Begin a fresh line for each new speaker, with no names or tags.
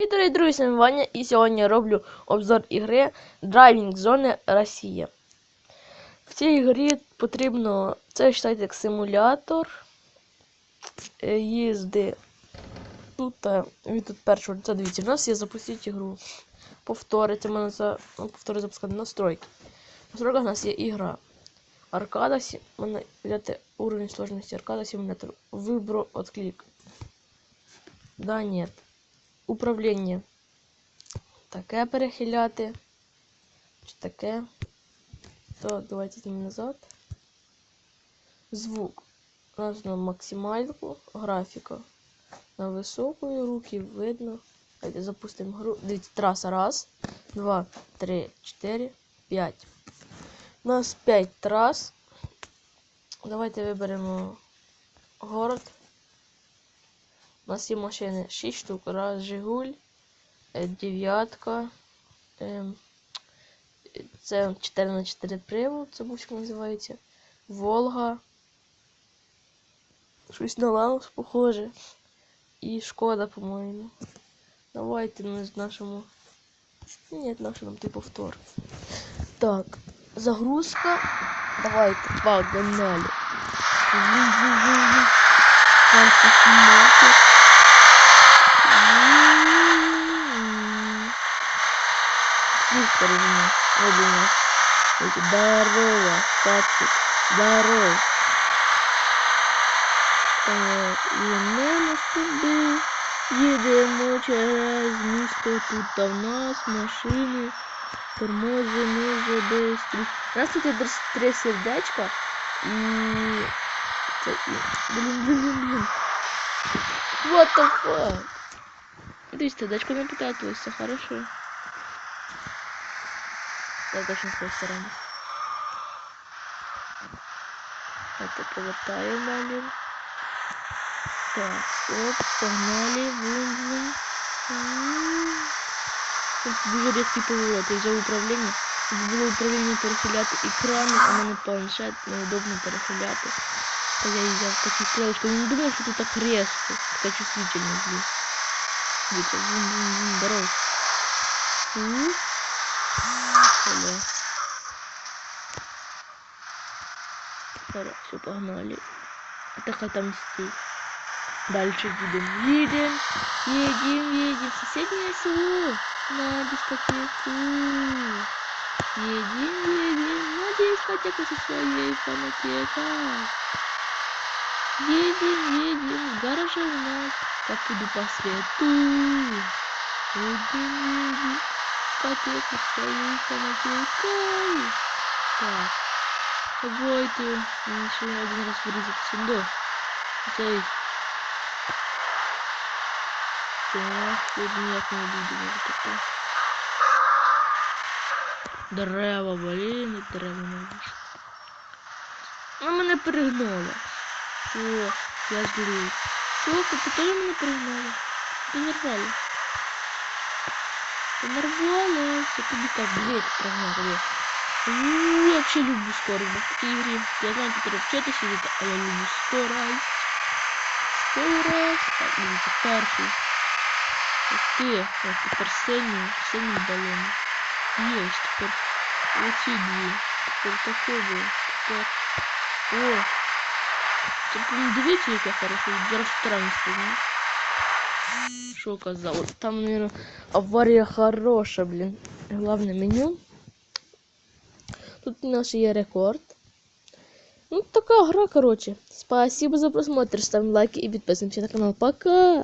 Дорогі друзі, Ваня, і сьогодні я роблю обзор ігри Driving Zone Росія. В цій грі потрібно, це вважайте як симулятор е, їзди. Тут, е, він тут першого лиця, дивіться, в нас є запустити ігру. Повторити, мене за ну, повтори запускати настройки. В настройках у нас є ігра. Аркада, сі- мене взяти уровень сложності аркада симулятор. Вибро отклик. Да, нет. Управління. Таке перехиляти. Чи таке. То давайте знімемо назад. Звук. У нас на максимальку. Графіка. На високу руки видно. Давайте запустимо гру. Дивіться, траса. Раз, два, три, чотири, п'ять. У нас п'ять трас. Давайте виберемо город. У нас є машини 6 штук. Раз Жигуль, е, дев'ятка. ем, Це 4 на 4 привод, це бучка називається. Волга. Щось на Лаус похоже. І шкода, по-моєму. Давайте ми з нашому. Ні, нашому типу повтор. Так, загрузка. Давайте, погнали. Ву-ву-ву-ву. Посмотрим. У нас. эти Здорово, Патрик. Здорово. Так, і ми собі їдемо через місто. Тут та в нас машини. Тормози, може бистрі. У нас тут три сердечка. І... Це і... Блін, блін. What the fuck? Дивись, сердечко не питатилось, все хорошо. Я точно з тої сторони. Это повертаємо далі. Так, оп, погнали, вум, вум. Вум. Тут дуже різкий поворот, я взяв управління. Тут було управління перехиляти екрани, а мене планшет неудобно перехиляти. Та я її взяв такі стрілочки. Я не думав, що тут так резко, така чувствительність, блін. Дивіться, вум, вум, вум, здорово. Алло. Хорошо, все, погнали. Так отомстить. Дальше едем. Едем, едем, едем. Соседнее село. На дискотеку. Едем, едем. На дискотеку со своей фанатекой. Едем, едем. В гараже у нас. Как иду по свету. Едем, едем. Дискотеку своей фанатекой. Так. Давайте ще один раз вирізати сундук. Цей. Так, тут ніяк не буде таке. Дерева, блін, дерева не вийшло. Ну, мене перегнали. О, я злюсь. Що, ти теж мене перегнали? Ти нормально. Нормально. Це тобі так, блядь, прогнали. Я вообще люблю скорость в. Я знаю, тут треба вчитися сидіти, а я люблю скорость. Скорость. Так, дивіться, перший. Ух ти, ось тепер синій, синій балон. Є, тепер оці дві. Тепер таке було. Тепер. О! Це, блін, дивіться, яке хороше. Зараз вторая спину. Що казав? От Там, наверное, авария хорошая, блин. Главное меню. Тут у нас є рекорд. Ну, така гра, короче. Спасибо за просмотр. Ставим лайки и подписываемся на канал. Пока!